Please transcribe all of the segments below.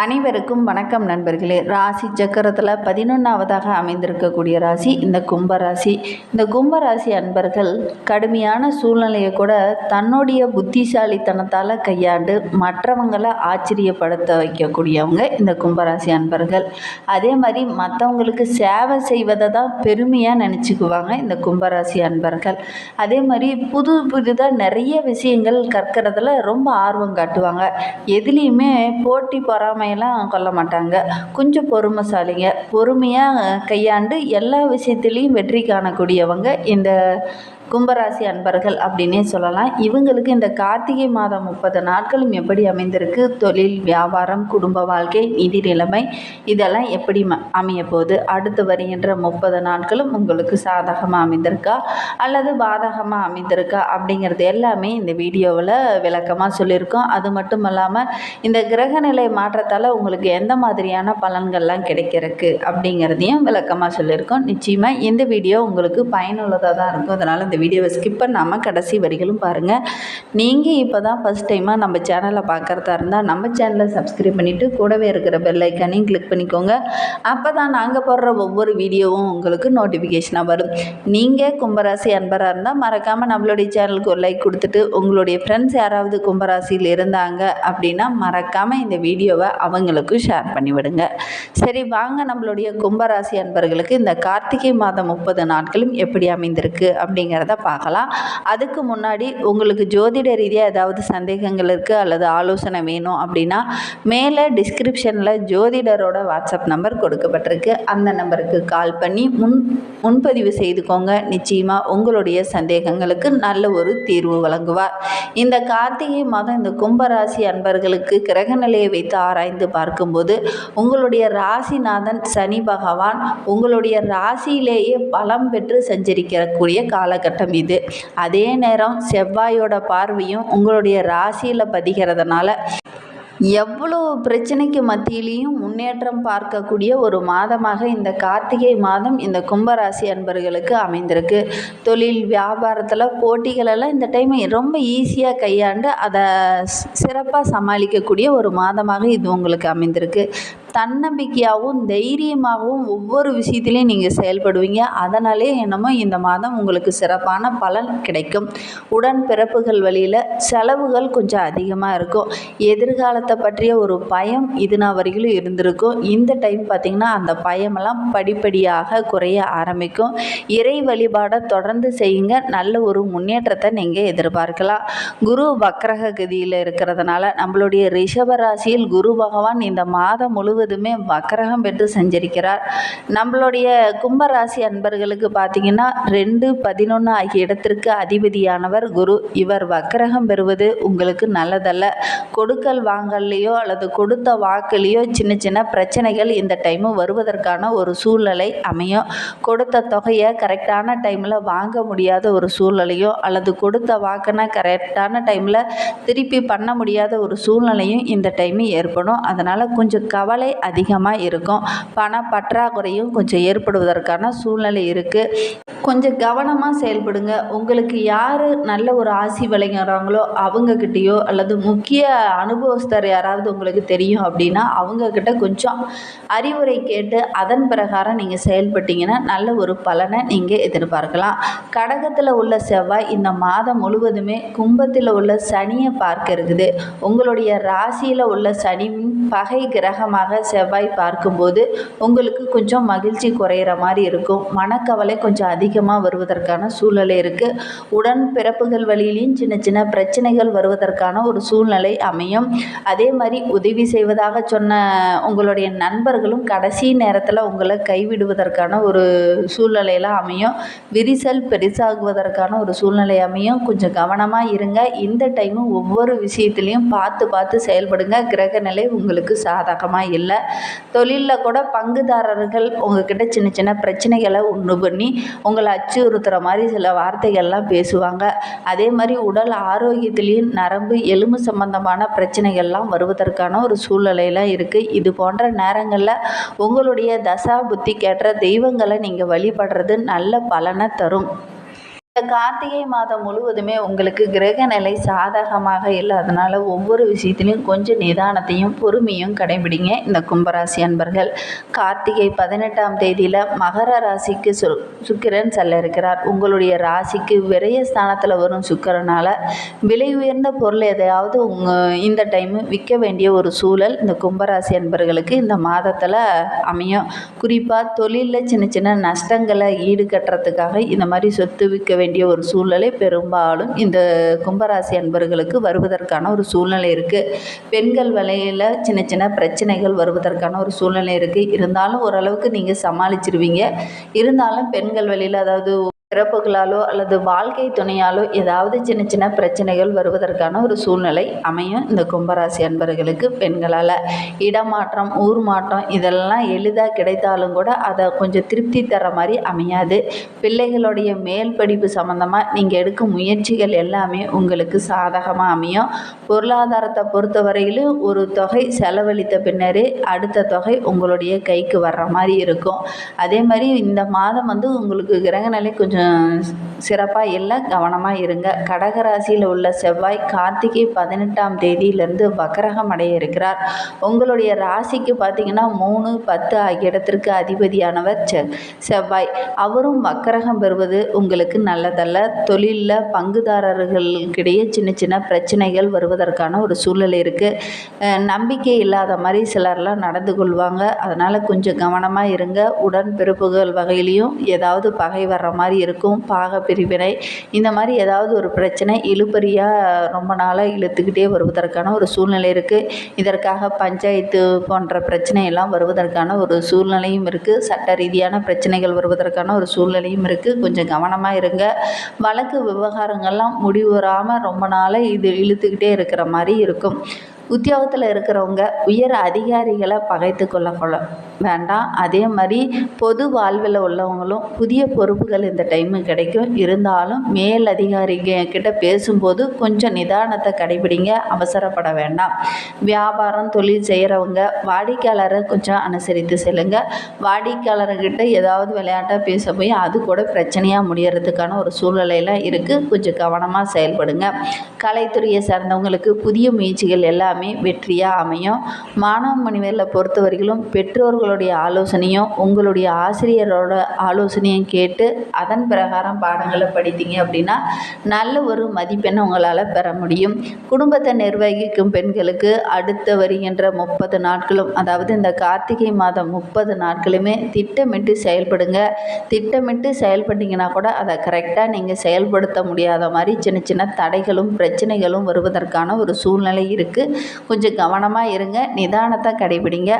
அனைவருக்கும் வணக்கம் நண்பர்களே. ராசி சக்கரத்தில் பதினொன்றாவதாக அமைந்திருக்கக்கூடிய ராசி இந்த கும்பராசி இந்த கும்பராசி அன்பர்கள் கடுமையான சூழ்நிலையை கூட தன்னுடைய புத்திசாலித்தனத்தால் கையாண்டு மற்றவங்களை ஆச்சரியப்படுத்த வைக்கக்கூடியவங்க இந்த கும்பராசி அன்பர்கள். அதே மாதிரி மற்றவங்களுக்கு சேவை செய்வதை தான் பெருமையாக நினச்சிக்குவாங்க இந்த கும்பராசி அன்பர்கள். அதே மாதிரி புது புதுதாக நிறைய விஷயங்கள் கற்கிறதுல ரொம்ப ஆர்வம் காட்டுவாங்க. எதுலேயுமே போட்டி பொறாமை பொறாமையெல்லாம் கொல்ல மாட்டாங்க. கொஞ்சம் பொறுமைசாலிங்க. பொறுமையாக கையாண்டு எல்லா விஷயத்துலேயும் வெற்றி காணக்கூடியவங்க இந்த கும்பராசி அன்பர்கள் அப்படின்னே சொல்லலாம். இவங்களுக்கு இந்த கார்த்திகை மாதம் முப்பது நாட்களும் எப்படி அமைந்திருக்கு? தொழில் வியாபாரம் குடும்ப வாழ்க்கை நிதி நிலைமை இதெல்லாம் எப்படி அமைய போகுது அடுத்து வருகின்ற முப்பது நாட்களும் உங்களுக்கு சாதகமாக அமைந்திருக்கா? அல்லது பாதகமாக அமைந்திருக்கா? அப்படிங்கிறது எல்லாமே இந்த வீடியோவில் விளக்கமாக சொல்லியிருக்கோம். அது மட்டும் இல்லாமல் இந்த கிரகநிலை மாற்றத்தால் உங்களுக்கு எந்த மாதிரியான பலன்கள்லாம் கிடைக்கிறதுக்கு அப்படிங்கிறதையும் விளக்கமாக சொல்லியிருக்கோம். நிச்சயமாக இந்த வீடியோ உங்களுக்கு பயனுள்ளதாக தான் இருக்கும். அதனால் இந்த வீடியோவை ஸ்கிப் பண்ணாமல் கடைசி வரிகளும் பாருங்கள் நீங்கள் இப்போ தான் ஃபஸ்ட் டைமாக நம்ம சேனலை பார்க்குறதா இருந்தால் நம்ம சேனலை சப்ஸ்கிரைப் பண்ணிவிட்டு கூடவே இருக்கிற பெல் ஐக்கானையும் கிளிக் பண்ணிக்கோங்க. அப்போ தான் நாங்கள் போடுற ஒவ்வொரு வீடியோவும் உங்களுக்கு நோட்டிஃபிகேஷனாக வரும். நீங்கள் கும்பராசி அன்பராக இருந்தால் மறக்காமல் நம்மளுடைய சேனலுக்கு ஒரு லைக் கொடுத்துட்டு உங்களுடைய ஃப்ரெண்ட்ஸ் யாராவது கும்பராசியில் இருந்தாங்க அப்படின்னா மறக்காமல் இந்த வீடியோவை அவங்களுக்கும் ஷேர் பண்ணிவிடுங்க. சரி வாங்க நம்மளுடைய கும்பராசி அன்பர்களுக்கு இந்த கார்த்திகை மாதம் முப்பது நாட்களும் எப்படி அமைந்திருக்கு அப்படிங்கிறத அப்படிங்கிறத பார்க்கலாம். அதுக்கு முன்னாடி உங்களுக்கு ஜோதிட ரீதியாக ஏதாவது சந்தேகங்கள் இருக்குது அல்லது ஆலோசனை வேணும் அப்படின்னா மேலே டிஸ்கிரிப்ஷனில் ஜோதிடரோட வாட்ஸ்அப் நம்பர் கொடுக்கப்பட்டிருக்கு. அந்த நம்பருக்கு கால் பண்ணி முன் முன்பதிவு செய்துக்கோங்க. நிச்சயமாக உங்களுடைய சந்தேகங்களுக்கு நல்ல ஒரு தீர்வு வழங்குவார். இந்த கார்த்திகை மாதம் இந்த கும்பராசி அன்பர்களுக்கு கிரகநிலையை வைத்து ஆராய்ந்து பார்க்கும்போது உங்களுடைய ராசிநாதன் சனி பகவான் உங்களுடைய ராசியிலேயே பலம் பெற்று சஞ்சரிக்கக்கூடிய காலகட்டம். காலகட்டம் இது. அதே நேரம் செவ்வாயோட பார்வையும் உங்களுடைய ராசியில் பதிகிறதுனால எவ்வளோ பிரச்சனைக்கு மத்தியிலையும் முன்னேற்றம் பார்க்கக்கூடிய ஒரு மாதமாக இந்த கார்த்திகை மாதம் இந்த கும்பராசி அன்பர்களுக்கு அமைந்திருக்கு. தொழில் வியாபாரத்தில் போட்டிகளெல்லாம் இந்த டைம் ரொம்ப ஈஸியாக கையாண்டு அதை சிறப்பாக சமாளிக்கக்கூடிய ஒரு மாதமாக இது உங்களுக்கு அமைந்திருக்கு. தன்னம்பிக்கையாகவும் தைரியமாகவும் ஒவ்வொரு விஷயத்துலையும் நீங்கள் செயல்படுவீங்க. அதனாலே என்னமோ இந்த மாதம் உங்களுக்கு சிறப்பான பலன் கிடைக்கும். உடன் பிறப்புகள் வழியில் செலவுகள் கொஞ்சம் அதிகமாக இருக்கும். எதிர்காலத்தை பற்றிய ஒரு பயம் இது நான் வரையிலும் இருந்திருக்கும். இந்த டைம் பார்த்திங்கன்னா அந்த பயமெல்லாம் படிப்படியாக குறைய ஆரம்பிக்கும். இறை வழிபாடை தொடர்ந்து செய்யுங்க. நல்ல ஒரு முன்னேற்றத்தை நீங்கள் எதிர்பார்க்கலாம். குரு வக்ரக கதியில் இருக்கிறதுனால நம்மளுடைய ரிஷபராசியில் குரு பகவான் இந்த மாதம் முழுவதும் முழுவதுமே வக்கரகம் பெற்று சஞ்சரிக்கிறார். நம்மளுடைய கும்பராசி அன்பர்களுக்கு பார்த்தீங்கன்னா ரெண்டு பதினொன்று ஆகிய இடத்திற்கு அதிபதியானவர் குரு. இவர் வக்கரகம் பெறுவது உங்களுக்கு நல்லதல்ல. கொடுக்கல் வாங்கல்லையோ அல்லது கொடுத்த வாக்குலேயோ சின்ன சின்ன பிரச்சனைகள் இந்த டைமு வருவதற்கான ஒரு சூழ்நிலை அமையும். கொடுத்த தொகையை கரெக்டான டைமில் வாங்க முடியாத ஒரு சூழ்நிலையோ அல்லது கொடுத்த வாக்குனா கரெக்டான டைமில் திருப்பி பண்ண முடியாத ஒரு சூழ்நிலையும் இந்த டைமு ஏற்படும். அதனால் கொஞ்சம் கவலை அதிகமாக இருக்கும். பண பற்றாக்குறையும் கொஞ்சம் ஏற்படுவதற்கான சூழ்நிலை இருக்குது கொஞ்சம் கவனமாக செயல்படுங்க. உங்களுக்கு யார் நல்ல ஒரு ஆசி வழங்குறாங்களோ அவங்கக்கிட்டேயோ அல்லது முக்கிய அனுபவஸ்தர் யாராவது உங்களுக்கு தெரியும் அப்படின்னா அவங்கக்கிட்ட கொஞ்சம் அறிவுரை கேட்டு அதன் பிரகாரம் நீங்கள் செயல்பட்டீங்கன்னா நல்ல ஒரு பலனை நீங்கள் எதிர்பார்க்கலாம். கடகத்தில் உள்ள செவ்வாய் இந்த மாதம் முழுவதுமே கும்பத்தில் உள்ள சனியை பார்க்க இருக்குது. உங்களுடைய ராசியில் உள்ள சனி பகை கிரகமாக செவ்வாய் பார்க்கும்போது உங்களுக்கு கொஞ்சம் மகிழ்ச்சி குறையிற மாதிரி இருக்கும். மனக்கவலை கொஞ்சம் அதிகமாக வருவதற்கான சூழ்நிலை இருக்குது உடன் பிறப்புகள் வழியிலையும் சின்ன சின்ன பிரச்சனைகள் வருவதற்கான ஒரு சூழ்நிலை அமையும். அதே மாதிரி உதவி செய்வதாக சொன்ன உங்களுடைய நண்பர்களும் கடைசி நேரத்தில் உங்களை கைவிடுவதற்கான ஒரு சூழ்நிலையெல்லாம் அமையும். விரிசல் பெருசாகுவதற்கான ஒரு சூழ்நிலை அமையும். கொஞ்சம் கவனமாக இருங்க. இந்த டைமும் ஒவ்வொரு விஷயத்துலையும் பார்த்து பார்த்து செயல்படுங்க. கிரகநிலை உங்களுக்கு சாதகமாக இல்லை. தொழிலில் கூட பங்குதாரர்கள் உங்ககிட்ட சின்ன சின்ன பிரச்சனைகளை உண்டு பண்ணி உங்களை அச்சுறுத்துகிற மாதிரி சில வார்த்தைகள்லாம் பேசுவாங்க. அதே மாதிரி உடல் ஆரோக்கியத்துலேயும் நரம்பு எலும்பு சம்பந்தமான பிரச்சனைகள்லாம் வருவதற்கான ஒரு சூழ்நிலையெல்லாம் இருக்குது இது போன்ற நேரங்களில் உங்களுடைய தசா புத்தி கேட்ட தெய்வங்களை நீங்கள் வழிபடுறது நல்ல பலனை தரும். இந்த கார்த்திகை மாதம் முழுவதுமே உங்களுக்கு கிரக நிலை சாதகமாக இல்லாதனால ஒவ்வொரு விஷயத்திலையும் கொஞ்சம் நிதானத்தையும் பொறுமையும் கடைபிடிங்க. இந்த கும்பராசி அன்பர்கள் கார்த்திகை பதினெட்டாம் தேதியில் மகர ராசிக்கு சு சுக்கிரன் செல்ல இருக்கிறார். உங்களுடைய ராசிக்கு விரைய ஸ்தானத்தில் வரும் சுக்கிரனால் விலை உயர்ந்த பொருள் எதையாவது உங்கள் இந்த டைமு விற்க வேண்டிய ஒரு சூழல் இந்த கும்பராசி அன்பர்களுக்கு இந்த மாதத்தில் அமையும். குறிப்பாக தொழிலில் சின்ன சின்ன நஷ்டங்களை ஈடுகட்டுறதுக்காக இந்த மாதிரி சொத்து விற்க வேண்டிய ஒரு சூழ்நிலை பெரும்பாலும் இந்த கும்பராசி அன்பர்களுக்கு வருவதற்கான ஒரு சூழ்நிலை இருக்குது பெண்கள் வலையில் சின்ன சின்ன பிரச்சனைகள் வருவதற்கான ஒரு சூழ்நிலை இருக்குது இருந்தாலும் ஓரளவுக்கு நீங்கள் சமாளிச்சிருவீங்க. இருந்தாலும் பெண்கள் வழியில் அதாவது பிறப்புகளாலோ அல்லது வாழ்க்கை துணையாலோ ஏதாவது சின்ன சின்ன பிரச்சனைகள் வருவதற்கான ஒரு சூழ்நிலை அமையும். இந்த கும்பராசி அன்பர்களுக்கு பெண்களால் இடமாற்றம் ஊர் மாற்றம் இதெல்லாம் எளிதாக கிடைத்தாலும் கூட அதை கொஞ்சம் திருப்தி தர மாதிரி அமையாது. பிள்ளைகளுடைய மேல் படிப்பு சம்மந்தமாக நீங்கள் எடுக்கும் முயற்சிகள் எல்லாமே உங்களுக்கு சாதகமாக அமையும். பொருளாதாரத்தை பொறுத்தவரையிலும் ஒரு தொகை செலவழித்த பின்னரே அடுத்த தொகை உங்களுடைய கைக்கு வர்ற மாதிரி இருக்கும். அதே மாதிரி இந்த மாதம் வந்து உங்களுக்கு கிரகநிலை கொஞ்சம் சிறப்பாக எல்லாம் கவனமாக இருங்க. கடகராசியில் உள்ள செவ்வாய் கார்த்திகை பதினெட்டாம் தேதியிலிருந்து வக்கரகம் அடைய இருக்கிறார். உங்களுடைய ராசிக்கு பார்த்தீங்கன்னா மூணு பத்து ஆகிய இடத்திற்கு அதிபதியானவர் செ செவ்வாய். அவரும் வக்கரகம் பெறுவது உங்களுக்கு நல்லதல்ல. தொழிலில் பங்குதாரர்களுக்கிடையே சின்ன சின்ன பிரச்சனைகள் வருவதற்கான ஒரு சூழ்நிலை இருக்குது நம்பிக்கை இல்லாத மாதிரி சிலர்லாம் நடந்து கொள்வாங்க. அதனால் கொஞ்சம் கவனமாக இருங்க. உடன் பிறப்புகள் வகையிலையும் ஏதாவது பகை வர்ற மாதிரி இருக்கும் இருக்கும் பாக பிரிவினை இந்த மாதிரி ஏதாவது ஒரு பிரச்சனை இழுபறியாக ரொம்ப நாளாக இழுத்துக்கிட்டே வருவதற்கான ஒரு சூழ்நிலை இருக்குது இதற்காக பஞ்சாயத்து போன்ற பிரச்சனையெல்லாம் வருவதற்கான ஒரு சூழ்நிலையும் இருக்குது சட்ட ரீதியான பிரச்சனைகள் வருவதற்கான ஒரு சூழ்நிலையும் இருக்குது கொஞ்சம் கவனமாக இருங்க. வழக்கு விவகாரங்கள்லாம் முடிவுறாமல் ரொம்ப நாளாக இது இழுத்துக்கிட்டே இருக்கிற மாதிரி இருக்கும். உத்தியோகத்தில் இருக்கிறவங்க உயர் அதிகாரிகளை பகைத்து கொள்ள கொள்ள வேண்டாம். அதே மாதிரி பொது வாழ்வில் உள்ளவங்களும் புதிய பொறுப்புகள் இந்த டைமு கிடைக்கும். இருந்தாலும் மேல் அதிகாரிங்க கிட்ட பேசும்போது கொஞ்சம் நிதானத்தை கடைபிடிங்க. அவசரப்பட வேண்டாம். வியாபாரம் தொழில் செய்கிறவங்க வாடிக்கையாளரை கொஞ்சம் அனுசரித்து செல்லுங்க. வாடிக்கையாளர்கிட்ட ஏதாவது விளையாட்டாக பேச போய் அது கூட பிரச்சனையாக முடியறதுக்கான ஒரு சூழ்நிலையெல்லாம் இருக்குது கொஞ்சம் கவனமாக செயல்படுங்க. கலைத்துறையை சார்ந்தவங்களுக்கு புதிய முயற்சிகள் எல்லாமே வெற்றியாக அமையும். மாணவ மணிவேரில் பொறுத்தவரைகளும் பெற்றோர்களும் உங்களுடைய ஆலோசனையும் உங்களுடைய ஆசிரியரோட ஆலோசனையும் கேட்டு அதன் பிரகாரம் பாடங்களை படித்தீங்க அப்படின்னா நல்ல ஒரு மதிப்பெண்ணை உங்களால் பெற முடியும். குடும்பத்தை நிர்வகிக்கும் பெண்களுக்கு அடுத்த வருகின்ற முப்பது நாட்களும் அதாவது இந்த கார்த்திகை மாதம் முப்பது நாட்களுமே திட்டமிட்டு செயல்படுங்க. திட்டமிட்டு செயல்பட்டீங்கன்னா கூட அதை கரெக்டாக நீங்கள் செயல்படுத்த முடியாத மாதிரி சின்ன சின்ன தடைகளும் பிரச்சனைகளும் வருவதற்கான ஒரு சூழ்நிலை இருக்குது கொஞ்சம் கவனமாக இருங்க நிதானத்தை கடைபிடிங்க.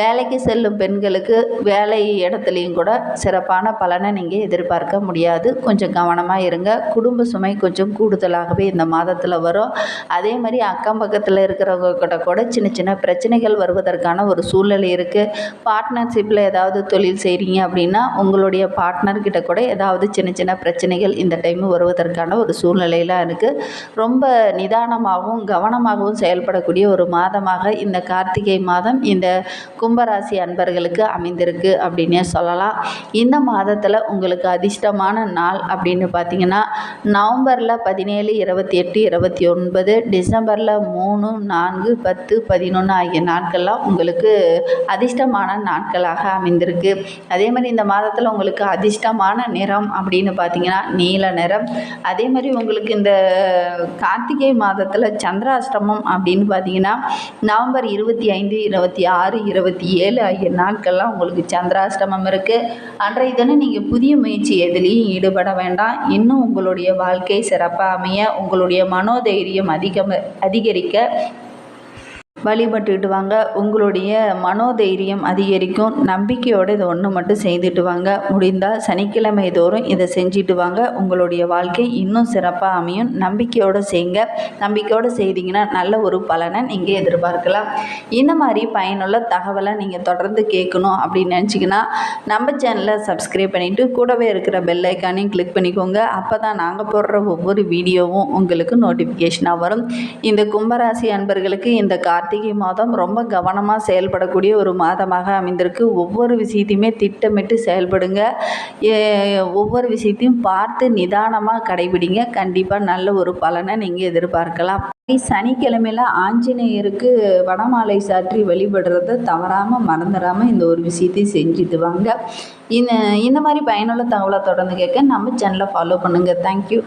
வேலைக்கு செல்லும் பெண்களுக்கு வேலை இடத்துலையும் கூட சிறப்பான பலனை நீங்கள் எதிர்பார்க்க முடியாது. கொஞ்சம் கவனமாக இருங்க. குடும்ப சுமை கொஞ்சம் கூடுதலாகவே இந்த மாதத்தில் வரும். அதே மாதிரி அக்கம் பக்கத்தில் இருக்கிறவங்க கிட்ட கூட சின்ன சின்ன பிரச்சனைகள் வருவதற்கான ஒரு சூழ்நிலை இருக்குது பார்ட்னர்ஷிப்பில் ஏதாவது தொழில் செய்கிறீங்க அப்படின்னா உங்களுடைய பார்ட்னர்கிட்ட கூட ஏதாவது சின்ன சின்ன பிரச்சனைகள் இந்த டைம் வருவதற்கான ஒரு சூழ்நிலையெல்லாம் இருக்குது ரொம்ப நிதானமாகவும் கவனமாகவும் செயல்படக்கூடிய ஒரு மாதமாக இந்த கார்த்திகை மாதம் இந்த கும்பராசி நண்பர்களுக்கு அமைந்திருக்கு அப்படின்னே சொல்லலாம். இந்த மாதத்தில் உங்களுக்கு அதிர்ஷ்டமான நாள் அப்படின்னு பார்த்தீங்கன்னா நவம்பரில் பதினேழு இருபத்தி எட்டு இருபத்தி ஒன்பது டிசம்பரில் மூணு நான்கு பத்து பதினொன்று ஆகிய நாட்கள்லாம் உங்களுக்கு அதிர்ஷ்டமான நாட்களாக அமைந்திருக்கு. அதே மாதிரி இந்த மாதத்தில் உங்களுக்கு அதிர்ஷ்டமான நிறம் அப்படின்னு பார்த்தீங்கன்னா நீல நிறம். அதே மாதிரி உங்களுக்கு இந்த கார்த்திகை மாதத்தில் சந்திராஷ்டமம் அப்படின்னு பார்த்தீங்கன்னா நவம்பர் இருபத்தி ஐந்து இருபத்தி ஆறு இருபத்தி ஏழு ஆகிய நாட்கள்லாம் உங்களுக்கு சந்திராஷ்டமம் இருக்குது அன்றைய தினம் நீங்கள் புதிய முயற்சி எதுலேயும் ஈடுபட வேண்டாம். இன்னும் உங்களுடைய வாழ்க்கை சிறப்பாக அமைய உங்களுடைய மனோதைரியம் அதிகம் அதிகரிக்க வழிபட்டுக்கிட்டு வாங்க உங்களுடைய மனோதைரியம் அதிகரிக்கும். நம்பிக்கையோடு இதை ஒன்று மட்டும் செய்துட்டு வாங்க முடிந்தால் சனிக்கிழமை தோறும் இதை செஞ்சுட்டு வாங்க உங்களுடைய வாழ்க்கை இன்னும் சிறப்பாக அமையும். நம்பிக்கையோடு செய்யுங்க நம்பிக்கையோடு செய்தீங்கன்னா நல்ல ஒரு பலனை நீங்கள் எதிர்பார்க்கலாம். இந்த மாதிரி பயனுள்ள தகவலை நீங்கள் தொடர்ந்து கேட்கணும் அப்படின்னு நினச்சிங்கன்னா நம்ம சேனலை சப்ஸ்கிரைப் பண்ணிவிட்டு கூடவே இருக்கிற பெல் ஐக்கானையும் கிளிக் பண்ணிக்கோங்க. அப்போ தான் நாங்கள் போடுற ஒவ்வொரு வீடியோவும் உங்களுக்கு நோட்டிஃபிகேஷனாக வரும். இந்த கும்பராசி அன்பர்களுக்கு இந்த கார்ட் கார்த்திகை மாதம் ரொம்ப கவனமாக செயல்படக்கூடிய ஒரு மாதமாக அமைந்திருக்கு. ஒவ்வொரு விஷயத்தையுமே திட்டமிட்டு செயல்படுங்க. ஏ- ஒவ்வொரு விஷயத்தையும் பார்த்து நிதானமாக கடைபிடிங்க. கண்டிப்பாக நல்ல ஒரு பலனை நீங்கள் எதிர்பார்க்கலாம். சனிக்கிழமையில ஆஞ்சநேயருக்கு வடமாலை சாற்றி வழிபடுறத தவறாமல் மறந்துடாமல் இந்த ஒரு விஷயத்தையும் செஞ்சுட்டு வாங்க. இந்த இந்த மாதிரி பயனுள்ள தகவலை தொடர்ந்து கேட்க நம்ம சேனலை ஃபாலோ பண்ணுங்கள் தேங்க்யூ